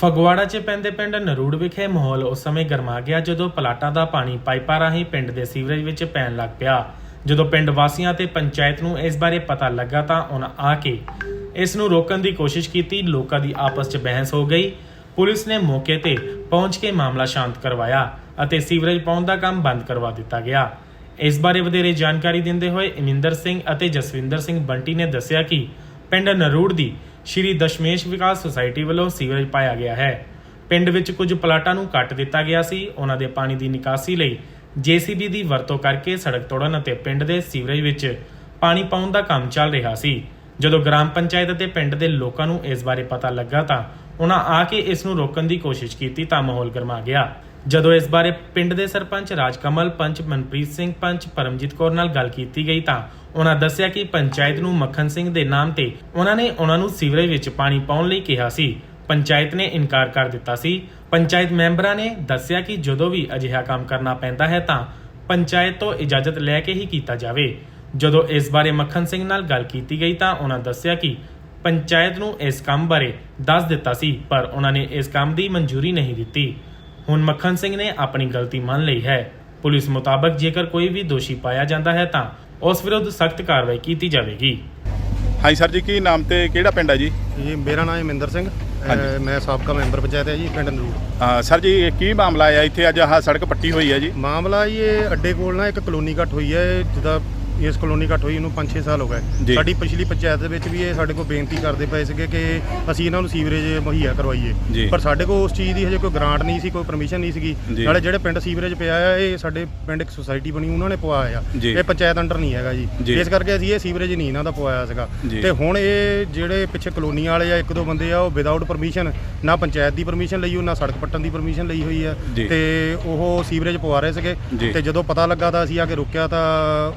ਫਗਵਾੜਾ 'ਚ ਪੈਂਦੇ ਪਿੰਡ ਨਰੂੜ ਵਿਖੇ ਮਾਹੌਲ ਉਸ ਸਮੇਂ ਗਰਮਾ ਗਿਆ ਜਦੋਂ ਪਲਾਟਾਂ ਦਾ ਪਾਣੀ ਪਾਈਪਾਂ ਰਾਹੀਂ ਪਿੰਡ ਦੇ ਸੀਵਰੇਜ ਵਿੱਚ ਪੈਣ ਲੱਗ ਪਿਆ। ਜਦੋਂ ਪਿੰਡ ਵਾਸੀਆਂ ਤੇ ਪੰਚਾਇਤ ਨੂੰ ਇਸ ਬਾਰੇ ਪਤਾ ਲੱਗਾ ਤਾਂ ਉਹਨਾਂ ਆ ਕੇ ਇਸ ਨੂੰ ਰੋਕਣ ਦੀ ਕੋਸ਼ਿਸ਼ ਕੀਤੀ। ਲੋਕਾਂ ਦੀ ਆਪਸ 'ਚ ਬਹਿਸ ਹੋ ਗਈ। ਪੁਲਿਸ ਨੇ ਮੌਕੇ ਤੇ ਪਹੁੰਚ ਕੇ ਮਾਮਲਾ ਸ਼ਾਂਤ ਕਰਵਾਇਆ ਅਤੇ ਸੀਵਰੇਜ ਪਾਉਣ ਦਾ ਕੰਮ ਬੰਦ ਕਰਵਾ ਦਿੱਤਾ ਗਿਆ। ਇਸ ਬਾਰੇ ਵਧੇਰੇ ਜਾਣਕਾਰੀ ਦਿੰਦੇ ਹੋਏ ਇਮਿੰਦਰ ਸਿੰਘ ਅਤੇ ਜਸਵਿੰਦਰ ਸਿੰਘ ਬੰਟੀ ਨੇ ਦੱਸਿਆ ਕਿ ਪਿੰਡ ਨਰੂੜ ਦੀ ਸ਼੍ਰੀ ਦਸ਼ਮੇਸ਼ ਵਿਕਾਸ ਸੁਸਾਇਟੀ ਵੱਲੋਂ ਸੀਵਰੇਜ ਪਾਇਆ ਗਿਆ ਹੈ। ਪਿੰਡ ਵਿੱਚ ਕੁਝ ਪਲਾਟਾਂ ਨੂੰ ਕੱਟ ਦਿੱਤਾ ਗਿਆ ਸੀ। ਉਹਨਾਂ ਦੇ ਪਾਣੀ ਦੀ ਨਿਕਾਸੀ ਲਈ ਜੀਸੀਬੀ ਦੀ ਵਰਤੋਂ ਕਰਕੇ ਸੜਕ ਤੋੜਨ ਅਤੇ ਪਿੰਡ ਦੇ ਸੀਵਰੇਜ ਵਿੱਚ ਪਾਣੀ ਪਾਉਣ ਦਾ ਕੰਮ ਚੱਲ ਰਿਹਾ ਸੀ। ਜਦੋਂ ਗ੍ਰਾਮ ਪੰਚਾਇਤ ਅਤੇ ਪਿੰਡ ਦੇ ਲੋਕਾਂ ਨੂੰ ਇਸ ਬਾਰੇ ਪਤਾ ਲੱਗਾ ਤਾਂ ਉਹਨਾਂ ਆ ਕੇ ਇਸ ਨੂੰ ਰੋਕਣ ਦੀ ਕੋਸ਼ਿਸ਼ ਕੀਤੀ ਤਾਂ ਮਾਹੌਲ ਗਰਮਾ ਗਿਆ। ਜਦੋਂ ਇਸ ਬਾਰੇ ਪਿੰਡ ਦੇ ਸਰਪੰਚ ਰਾਜਕਮਲ ਪੰਚ ਮਨਪ੍ਰੀਤ ਸਿੰਘ ਪੰਚ ਪਰਮਜੀਤ ਕੌਰ ਨਾਲ ਗੱਲ ਕੀਤੀ ਗਈ ਤਾਂ ਉਹਨਾਂ ਦੱਸਿਆ ਕਿ ਪੰਚਾਇਤ ਨੂੰ ਮੱਖਣ ਸਿੰਘ ਦੇ ਨਾਮ ਤੇ ਉਹਨਾਂ ਨੇ ਉਹਨਾਂ ਨੂੰ ਸੀਵਰੇਜ ਵਿੱਚ ਪਾਣੀ ਪਾਉਣ ਲਈ ਕਿਹਾ ਸੀ। ਪੰਚਾਇਤ ਨੇ ਇਨਕਾਰ ਕਰ ਦਿੱਤਾ ਸੀ। ਪੰਚਾਇਤ ਮੈਂਬਰਾਂ ਨੇ ਦੱਸਿਆ ਕਿ ਜਦੋਂ ਵੀ ਅਜਿਹਾ ਕੰਮ ਕਰਨਾ ਪੈਂਦਾ ਹੈ ਤਾਂ ਪੰਚਾਇਤ ਤੋਂ ਇਜਾਜ਼ਤ ਲੈ ਕੇ ਹੀ ਕੀਤਾ ਜਾਵੇ। ਜਦੋਂ ਇਸ ਬਾਰੇ ਮੱਖਣ ਸਿੰਘ ਨਾਲ ਗੱਲ ਕੀਤੀ ਗਈ ਤਾਂ ਉਹਨਾਂ ਦੱਸਿਆ ਕਿ ਪੰਚਾਇਤ ਨੂੰ ਇਸ ਕੰਮ ਬਾਰੇ ਦੱਸ ਦਿੱਤਾ ਸੀ, ਪਰ ਉਹਨਾਂ ਨੇ ਇਸ ਕੰਮ ਦੀ ਮਨਜ਼ੂਰੀ ਨਹੀਂ ਦਿੱਤੀ। ਹੁਣ ਮੱਖਣ ਸਿੰਘ ਨੇ ਆਪਣੀ ਗਲਤੀ ਮੰਨ ਲਈ ਹੈ। ਪੁਲਿਸ ਮੁਤਾਬਕ ਜੇਕਰ ਕੋਈ ਵੀ ਦੋਸ਼ੀ ਪਾਇਆ ਜਾਂਦਾ ਹੈ ਤਾਂ ਉਸ ਵਿਰੁੱਧ ਸਖਤ ਕਾਰਵਾਈ ਕੀਤੀ ਜਾਵੇਗੀ। ਹਾਂਜੀ ਸਰ ਜੀ ਕੀ ਨਾਮ ਤੇ ਕਿਹੜਾ ਪਿੰਡ ਹੈ ਜੀ? ਜੀ ਮੇਰਾ ਨਾਮ ਹੈ ਮਹਿੰਦਰ ਸਿੰਘ। ਅਹ ਹਾਂਜੀ। ਮੈਂ ਸਾਬਕਾ ਮੈਂਬਰ ਪੰਚਾਇਤ ਹੈ ਜੀ ਪਿੰਡ ਨਰੂੜ। ਅਹ ਸਰ ਜੀ ਇਹ ਕੀ ਮਾਮਲਾ ਆਇਆ ਇੱਥੇ? ਅੱਜ ਆਹ ਸੜਕ ਪੱਟੀ ਹੋਈ ਹੈ ਜੀ। ਮਾਮਲਾ ਜੀ ਇਹ ਅੱਡੇ ਕੋਲ ਨਾ ਇੱਕ ਕਲੋਨੀ ਘੱਟ ਹੋਈ ਹੈ ਜਿਹਦਾ ਇਸ ਕਲੋਨੀ ਘੱਟ ਹੋਈ ਇਹਨੂੰ 5-6 ਸਾਲ ਹੋ। ਗਏ ਸਾਡੀ ਪਿਛਲੀ ਪੰਚਾਇਤ ਦੇ ਵਿੱਚ ਵੀ ਇਹ ਸਾਡੇ ਕੋਲ ਬੇਨਤੀ ਕਰਦੇ ਪਏ ਸੀਗੇ ਕਿ ਅਸੀਂ ਇਹਨਾਂ ਨੂੰ ਸੀਵਰੇਜ ਮੁਹੱਈਆ। ਕਰਵਾਈਏ ਪਰ ਸਾਡੇ ਕੋਲ ਉਸ ਚੀਜ਼ ਦੀ ਹਜੇ ਕੋਈ ਗ੍ਰਾਂਟ ਨਹੀਂ ਸੀ ਕੋਈ ਪਰਮਿਸ਼ਨ ਨਹੀਂ ਸੀਗੀ। ਨਾਲੇ ਜਿਹੜੇ ਪਿੰਡ ਸੀਵਰੇਜ ਪਿਆ ਆ ਇਹ ਸਾਡੇ ਪਿੰਡ ਇੱਕ ਸੁਸਾਇਟੀ ਬਣੀ ਉਹਨਾਂ ਨੇ ਪਵਾਇਆ। ਇਹ ਪੰਚਾਇਤ ਅੰਡਰ ਨਹੀਂ ਹੈਗਾ ਜੀ। ਇਸ ਕਰਕੇ ਅਸੀਂ ਇਹ ਸੀਵਰੇਜ ਨਹੀਂ ਇਹਨਾਂ ਦਾ ਪਵਾਇਆ ਸੀਗਾ। ਤੇ ਹੁਣ ਇਹ ਜਿਹੜੇ ਪਿੱਛੇ ਕਲੋਨੀ ਵਾਲੇ ਆ ਇੱਕ ਦੋ ਬੰਦੇ ਆ ਉਹ ਵਿਦਆਊਟ ਪਰਮਿਸ਼ਨ ਨਾ ਪੰਚਾਇਤ ਦੀ ਪਰਮਿਸ਼ਨ ਲਈ ਉਹ ਨਾ ਸੜਕ ਪੱਟਣ ਦੀ ਪਰਮਿਸ਼ਨ ਲਈ ਹੋਈ ਆ। ਤੇ ਉਹ ਸੀਵਰੇਜ ਪਵਾ ਰਹੇ ਸੀਗੇ। ਤੇ ਜਦੋਂ ਪਤਾ ਲੱਗਾ ਤਾਂ ਅਸੀਂ ਆ ਕੇ ਰੁਕਿਆ ਤਾਂ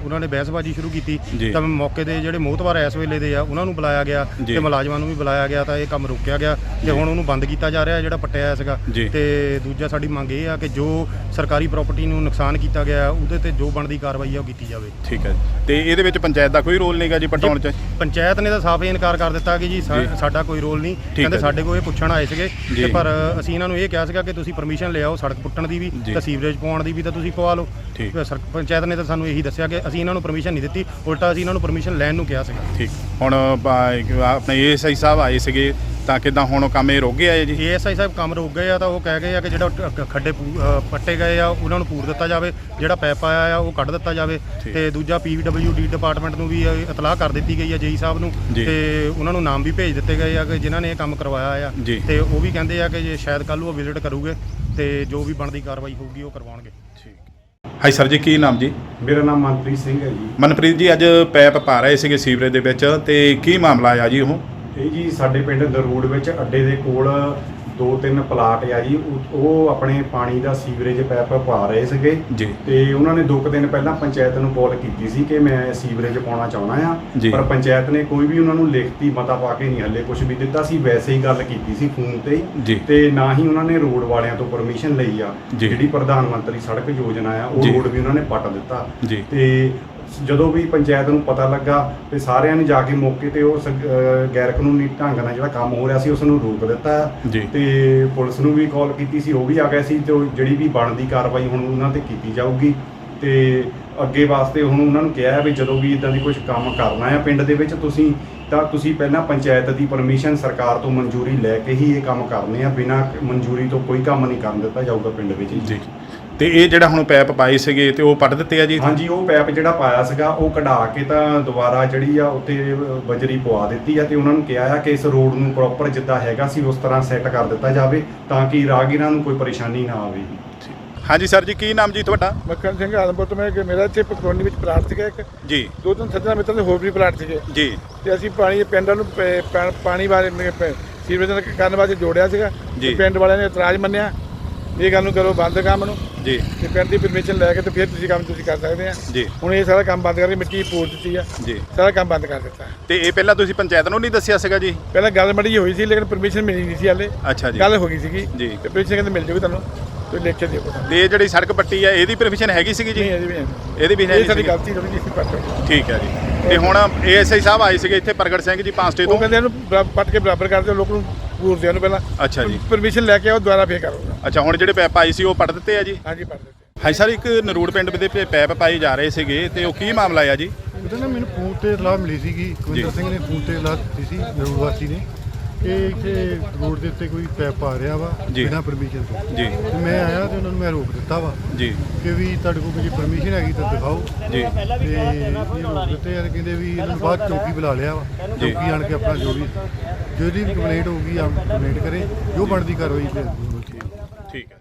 ਉਹਨਾਂ ਨੇ ਬਹਿਸਬਾਜ਼ੀ ਸ਼ੁਰੂ ਕੀਤੀ ਜੀ। ਤਾਂ ਮੌਕੇ ਦੇ ਜਿਹੜੇ ਮੋਹਤਵਾਰ ਇਸ ਵੇਲੇ ਦੇ ਆ ਉਹਨਾਂ ਨੂੰ ਬੁਲਾਇਆ ਗਿਆ ਜੀ। ਤੇ ਮੁਲਾਜ਼ਮਾਂ ਨੂੰ ਵੀ ਬੁਲਾਇਆ ਗਿਆ ਤਾਂ ਇਹ ਕੰਮ ਰੋਕਿਆ ਗਿਆ। ਤੇ ਹੁਣ ਉਹਨੂੰ ਬੰਦ ਕੀਤਾ ਜਾ ਰਿਹਾ ਜਿਹੜਾ ਪੱਟਿਆ ਹੋਇਆ ਸੀਗਾ ਜੀ। ਤੇ ਦੂਜਾ ਸਾਡੀ ਮੰਗ ਇਹ ਆ ਕਿ ਜੋ ਸਰਕਾਰੀ ਪ੍ਰਾਪਰਟੀ ਨੂੰ ਨੁਕਸਾਨ ਕੀਤਾ ਗਿਆ ਉਹਦੇ ਤੇ ਜੋ ਬਣਦੀ ਕਾਰਵਾਈ ਆ ਉਹ ਕੀਤੀ ਜਾਵੇ ਠੀਕ ਹੈ ਜੀ ਤੇ ਇਹਦੇ ਵਿੱਚ ਪੰਚਾਇਤ ਦਾ ਕੋਈ ਰੋਲ ਨਹੀਂਗਾ ਜੀ ਪਟਾਉਣ ਚ ਪੰਚਾਇਤ ਨੇ ਤਾਂ ਸਾਫ਼ ਹੀ ਇਨਕਾਰ ਕਰ ਦਿੱਤਾ ਕਿ ਜੀ ਸਾ- ਜੀ। ਸਾਡਾ ਕੋਈ ਰੋਲ ਨਹੀਂ ਕਹਿੰਦੇ। ਸਾਡੇ ਕੋਲ ਇਹ ਪੁੱਛਣ ਆਏ ਸੀਗੇ ਜੀ। ਤੇ ਪਰ ਅਸੀਂ ਇਹਨਾਂ ਨੂੰ ਇਹ ਕਿਹਾ ਸੀਗਾ ਕਿ ਤੁਸੀਂ ਪਰਮਿਸ਼ਨ ਲਿਆਓ ਸੜਕ ਪੁੱਟਣ ਦੀ ਵੀ ਜੀ। ਤੇ ਸੀਵਰੇਜ ਪਵਾਉਣ ਦੀ ਵੀ ਤਾਂ ਤੁਸੀਂ ਪਵਾ ਲਓ ਠੀਕ। ਸਰ- ਪੰਚਾਇਤ ਨੇ ਤਾਂ ਸਾਨੂੰ ਇਹੀ ਦੱਸਿਆ ਕਿ ਅਸੀਂ ਇਹਨਾਂ ਨੂੰ ਪਰਮਿਸ਼ਨ ਨਹੀਂ ਦਿੱਤੀ ਉਲਟਾ ਅਸੀਂ ਇਹਨਾਂ ਨੂੰ ਪਰਮਿਸ਼ਨ ਲੈਣ ਨੂੰ ਕਿਹਾ ਸੀਗਾ। ਠੀਕ। ਹੁਣ ਬ- ਆਪਣੇ ਏਐਸਆਈ ਸਾਹਿਬ ਆਏ ਸੀਗੇ ਤਾਂ ਕਿਦਾਂ ਹੁਣ ਉਹ ਕੰਮ ਇਹ ਰੁਕ ਗਿਆ ਹੈ ਜੀ? ਏਐਸਆਈ ਸਾਹਿਬ ਕੰਮ ਰੁਕ ਗਏ ਆ ਤਾਂ ਉਹ ਕਹਿ ਗਏ ਆ ਕਿ ਜਿਹੜਾ ਟ- ਖੱਡੇ ਪੂ- ਅ, ਪੱਟੇ ਗਏ ਆ ਉਹਨਾਂ ਨੂੰ ਪੂਰ ਦਿੱਤਾ ਜਾਵੇ ਜਿਹੜਾ ਪੈਪ ਆਇਆ ਆ ਉਹ ਕੱਢ ਦਿੱਤਾ ਜਾਵੇ। ਠੀਕ। ਤੇ ਦੂਜਾ ਪੀਡਬਲਯੂਡੀ ਡਿਪਾਰਟਮੈਂਟ ਨੂੰ ਵੀ ਇਹ ਇਤਲਾਹ ਕਰ ਦਿੱਤੀ ਗਈ ਆ ਜੇਈ ਸਾਹਿਬ ਨੂੰ। ਜੀ। ਤੇ ਉਹਨਾਂ ਨੂੰ ਨਾਮ ਵੀ ਭੇਜ ਦਿੱਤੇ ਗਏ ਆ ਕਿ ਜਿਨ੍ਹਾਂ ਨੇ ਇਹ ਕੰਮ ਕਰਵਾਇਆ ਆ। ਜੀ। ਤੇ ਉਹ ਵੀ ਕਹਿੰਦੇ ਆ ਕਿ ਜੇ ਸ਼ਾਇਦ ਕੱਲ ਉਹ ਵਿਜ਼ਿਟ ਕਰੂਗੇ ਤੇ ਜੋ ਵੀ ਬਣਦੀ ਕਾਰਵਾਈ ਹੋਊਗੀ ਉਹ ਕਰਵਾਉਣਗੇ। ਠੀਕ। ਹਾਈ ਸਰ ਜੀ ਕੀ ਨਾਮ ਜੀ? ਮੇਰਾ ਨਾਮ ਮਨਪ੍ਰੀਤ ਸਿੰਘ ਹੈ ਜੀ। ਮਨਪ੍ਰੀਤ ਜੀ ਅੱਜ ਪੈਪ ਪਾ ਰਹੇ ਸੀਗੇ ਸੀਵਰੇਜ ਦੇ ਵਿੱਚ ਤੇ ਕੀ ਮਾਮਲਾ ਆਇਆ ਜੀ ਉਹ? ਇਹ ਜੀ ਸਾਡੇ ਪਿੰਡ ਦਰੂੜ ਵਿੱਚ ਅੱਡੇ ਦੇ ਕੋਲ ਦੋ ਤਿੰਨ ਪਲਾਟ ਆ ਜੀ ਉਹ- ਉਹ ਆਪਣੇ ਪਾਣੀ ਦਾ ਸੀਵਰੇਜ ਪੈਪ ਪਾ ਰਹੇ ਸੀਗੇ ਜੀ ਤੇ ਉਹਨਾਂ ਨੇ ਦੋ ਕੁ ਦਿਨ ਪਹਿਲਾਂ ਪੰਚਾਇਤ ਨੂੰ ਕਾਲ ਕੀਤੀ ਸੀ ਕਿ ਮੈਂ ਸੀਵਰੇਜ ਪਾਉਣਾ ਚਾਹਣਾ ਜੀ। ਆ ਪਰ ਪੰਚਾਇਤ ਨੇ ਕੋਈ ਵੀ ਉਹਨਾਂ ਨੂੰ ਲਿਖਤੀ ਮਤਾ ਪਾ ਕੇ ਨਹੀਂ ਹੱਲੇ ਕੁਝ ਵੀ ਦਿੱਤਾ ਸੀ ਵੈਸੇ ਹੀ ਗੱਲ ਕੀਤੀ ਸੀ ਫੋਨ ਤੇ ਹੀ। ਜੀ। ਤੇ ਨਾ ਹੀ ਉਹਨਾਂ ਨੇ ਰੋਡ ਵਾਲਿਆਂ ਤੋਂ ਪਰਮਿਸ਼ਨ ਲਈ ਆ ਜੀ। ਜਿਹੜੀ ਪ੍ਰਧਾਨ ਮੰਤਰੀ ਸੜਕ ਯੋਜਨਾ ਆ ਉਹ ਜੀ। ਰੋਡ ਵੀ ਉਹਨਾਂ ਨੇ ਪੱਟ ਦਿੱਤਾ ਜੀ। ਤੇ ਜਦੋਂ ਵੀ ਪੰਚਾਇਤ ਨੂੰ ਪਤਾ ਲੱਗਾ ਤੇ ਸਾਰਿਆਂ ਨੇ ਜਾ ਕੇ ਮੌਕੇ ਤੇ ਉਹ ਗੈਰ ਕਾਨੂੰਨੀ ਢੰਗ ਨਾਲ ਜਿਹੜਾ ਕੰਮ ਹੋ ਰਿਹਾ ਸੀ ਉਸ ਨੂੰ ਰੋਕ ਦਿੱਤਾ। ਜੀ। ਤੇ ਪੁਲਿਸ ਨੂੰ ਵੀ ਕਾਲ ਕੀਤੀ ਸੀ ਉਹ ਵੀ ਆ ਗਏ ਸੀ ਤੇ ਉਹ ਜਿਹੜੀ ਵੀ ਬਣਦੀ ਕਾਰਵਾਈ ਹੁਣ ਉਹਨਾਂ ਤੇ ਕੀਤੀ ਜਾਊਗੀ। ਤੇ ਅੱਗੇ ਵਾਸਤੇ ਹੁਣ ਉਹਨਾਂ ਨੂੰ ਕਿਹਾ ਹੈ ਵੀ ਜਦੋਂ ਵੀ ਇਦਾਂ ਦੀ ਕੁਝ ਕੰਮ ਕਰਨਾ ਹੈ ਪਿੰਡ ਦੇ ਵਿੱਚ ਤੁਸੀਂ ਤਾਂ ਤੁਸੀਂ ਪਹਿਲਾਂ ਪੰਚਾਇਤ ਦੀ ਪਰਮਿਸ਼ਨ ਸਰਕਾਰ ਤੋਂ ਮਨਜ਼ੂਰੀ ਲੈ ਕੇ ਹੀ ਇਹ ਕੰਮ ਕਰਨੇ ਆ ਬਿਨਾਂ ਮਨਜ਼ੂਰੀ ਤੋਂ ਕੋਈ ਕੰਮ ਨਹੀਂ ਕਰਨ ਦਿੱਤਾ ਜਾਊਗਾ ਪਿੰਡ ਵਿੱਚ। ਜੀ। ਤੇ ਇਹ ਜਿਹੜਾ ਹੁਣ ਪੈਪ ਪਾਏ ਸੀਗੇ ਤੇ ਉਹ ਪੱਟ ਦਿੱਤੇ ਆ ਜੀ? ਹਾਂਜੀ ਉਹ ਪੈਪ ਜਿਹੜਾ ਪਾਇਆ ਸੀਗਾ ਉਹ ਕਢਾ ਕੇ ਤਾਂ ਦੁਬਾਰਾ ਜਿਹੜੀ ਆ ਉੱਤੇ ਬਜਰੀ ਪਵਾ ਦਿੱਤੀ ਆ ਤੇ ਉਹਨਾਂ ਨੂੰ ਕਿਹਾ ਆ ਕਿ ਇਸ ਰੋਡ ਨੂੰ ਪ੍ਰੋਪਰ ਜਿੱਦਾਂ ਹੈਗਾ ਸੀ ਉਸ ਤਰ੍ਹਾਂ ਸੈੱਟ ਕਰ ਦਿੱਤਾ ਜਾਵੇ ਤਾਂ ਕਿ ਰਾਹਗੀਰਾਂ ਨੂੰ ਕੋਈ ਪਰੇਸ਼ਾਨੀ ਨਾ ਆਵੇ। ਹਾਂਜੀ ਸਰ ਜੀ ਕੀ ਨਾਮ ਜੀ ਤੁਹਾਡਾ? ਮੱਖਣ ਸਿੰਘ ਆਲਮਪੁਰ ਤੋਂ ਮੈਂ ਕਿ ਮੇਰਾ ਇੱਥੇ ਕਲੋਨੀ ਵਿੱਚ ਪਲਾਟ ਸੀਗਾ ਇੱਕ। ਜੀ। ਦੋ ਤਿੰਨ ਸੱਜਣਾ ਮਿੱਤਰ ਦੇ ਹੋਰ ਵੀ ਪਲਾਟ ਸੀਗੇ। ਜੀ। ਤੇ ਅਸੀਂ ਪਾਣੀ ਪਿੰਡਾਂ ਨੂੰ ਪ- ਪਾ- ਪਾਣੀ ਬਾਰੇ ਪ- ਸੀਵਰੇਜ ਦਾ ਕਰਨ ਵਾਸਤੇ ਜੋੜਿਆ ਸੀਗਾ। ਜੀ। ਤੇ ਪਿੰਡ ਵਾਲਿਆਂ ਨੇ ਇਤਰਾਜ਼ ਮੰਨਿਆ। ਵੀ ਇਹ ਗੱਲ ਨੂੰ ਕਰੋ ਬੰਦ ਕੰਮ ਨੂੰ। ਜੀ। ਤੇ ਪਿੰਡ ਦੀ ਪਰਮਿਸ਼ਨ ਲੈ ਕੇ ਤੇ ਫਿਰ ਤੁਸੀਂ ਕੰਮ ਤੁਸੀਂ ਕਰ ਸਕਦੇ ਆ। ਜੀ। ਹੁਣ ਇਹ ਸਾਰਾ ਕੰਮ ਬੰਦ ਕਰਕੇ ਮਿੱਟੀ ਪੂਰ ਦਿੱਤੀ ਆ। ਜੀ। ਸਾਰਾ ਕੰਮ ਬੰਦ ਕਰ ਦਿੱਤਾ। ਤੇ ਇਹ ਪਹਿਲਾਂ ਤੁਸੀਂ ਪੰਚਾਇਤ ਨੂੰ ਨਹੀਂ ਦੱਸਿਆ ਸੀਗਾ ਜੀ? ਪਹਿਲਾਂ ਗੱਲ ਮੜੀ ਹੋਈ ਸੀ ਲੇਕਿਨ ਪਰਮਿਸ਼ਨ ਮਿਲੀ ਨਹੀਂ ਸੀ ਹਾਲੇ। ਅੱਛਾ ਜੀ। ਗੱਲ ਹੋ ਗਈ ਸੀਗੀ। ਜੀ। ਤੇ ਪਰਮਿਸ਼ਨ ਕਹਿੰਦੇ ਮਿਲ ਜੂਗੀ ਤੁਹਾਨੂੰ। ਤੁਸੀਂ ਲਿਖ ਕੇ ਦਿਓ ਤੇ ਇਹ ਜਿਹੜੀ ਸੜਕ ਪੱਟੀ ਆ ਇਹਦੀ ਪਰਮਿਸ਼ਨ ਹੈਗੀ ਸੀਗੀ ਜੀ? ਇਹਦੀ ਵੀ ਨਹੀਂ। ਇਹਦੀ ਵੀ ਹੈ ਇਹ ਨਹੀਂ ਸਾਡੀ? ਗਲਤੀ ਥੋੜੀ ਜਿਹੀ ਸੀ ਪਰ ਠੀਕ ਹੈ ਜੀ। ਤੇ ਹੁਣ ਏਐਸਆਈ ਸਾਹਿਬ ਆਏ ਸੀਗੇ ਇੱਥੇ ਪ੍ਰਗਟ ਸਿੰਘ ਜੀ ਪਾਂਸਟੇ ਉਹ ਤੋਂ ਕਹਿੰਦੇ ਇਹਨੂੰ ਪੱਟ ਕੇ ਬਰਾਬਰ ਕਰ ਦਿਓ ਲੋਕ ਨੂੰ ਪੂਰਦਿਆਂ ਨੂੰ ਪਹਿਲਾਂ ਅੱਛਾ ਜੀ। ਪਰਮਿਸ਼ਨ ਲੈ ਕੇ ਆਓ ਦੁਬਾਰਾ ਫੇਰ ਕਰੂੰਗਾ ਅੱਛਾ ਹੁਣ ਜਿਹੜੇ ਪੈਪ ਆਏ ਸੀ ਉਹ ਪੱਟ ਦਿੱਤੇ ਆ ਜੀ? ਹਾਂਜੀ ਪੜ ਦਿੱਤੇ। ਹਾਂਜੀ ਸਰ ਇੱਕ ਨਰੂੜ ਪਿੰਡ ਦੇ ਪੈ- ਪੈਪ ਪਾਏ ਜਾ ਰਹੇ ਸੀਗੇ ਤੇ ਉਹ ਕੀ ਮਾਮਲਾ ਆ ਜੀ? ਉਹਦੇ ਨਾਲ ਮੈਨੂੰ ਫੋਨ ਤੇ ਇਤਲਾਹ ਮਿਲੀ ਸੀਗੀ। ਕੁਲਵਿੰਦਰ। ਸਿੰਘ ਨੇ ਫੋਨ ਤੇ ਇਤਲਾਹ ਦਿੱਤੀ ਸੀ ਰੋਡ ਵਾਸੀ ਨੇ। ਕਿ ਇੱਥੇ ਰੋਡ ਦੇ ਉੱਤੇ ਕੋਈ ਪੈਪ ਆ ਰਿਹਾ ਵਾ ਜੀ। ਬਿਨਾਂ ਪਰਮਿਸ਼ਨ ਤੋਂ। ਜੀ। ਤੇ ਮੈਂ ਆਇਆ ਤੇ ਉਹਨਾਂ ਨੂੰ ਮੈਂ ਰੋਕ ਦਿੱਤਾ ਵਾ ਜੀ। ਕਿ ਵੀ ਤੁਹਾਡੇ ਕੋਲ ਕੋਈ ਪਰਮਿਸ਼ਨ ਹੈਗੀ ਤਾਂ ਦਿਖਾਓ। ਜੀ। ਤੇ ਇਹ ਰੋਕ ਦਿੱਤੇ ਯਾਰ ਕਹਿੰਦੇ ਵੀ ਇਹਨਾਂ ਨੂੰ ਬਾਅਦ ਚੌਕੀ ਬੁਲਾ ਲਿਆ ਵਾ। ਜੀ। ਚੌਕੀ ਆਣ ਕੇ ਆਪਣਾ ਜੋ ਵੀ ਜਿਹੜੀ ਵੀ ਕੰਪਲੇਂਟ ਹੋਊਗੀ ਆ ਕੰਪਲੇਂਟ ਕਰੇ ਜੋ ਬਣਦੀ ਕਾਰਵਾਈ ਫਿਰ ਠੀਕ ਹੈ।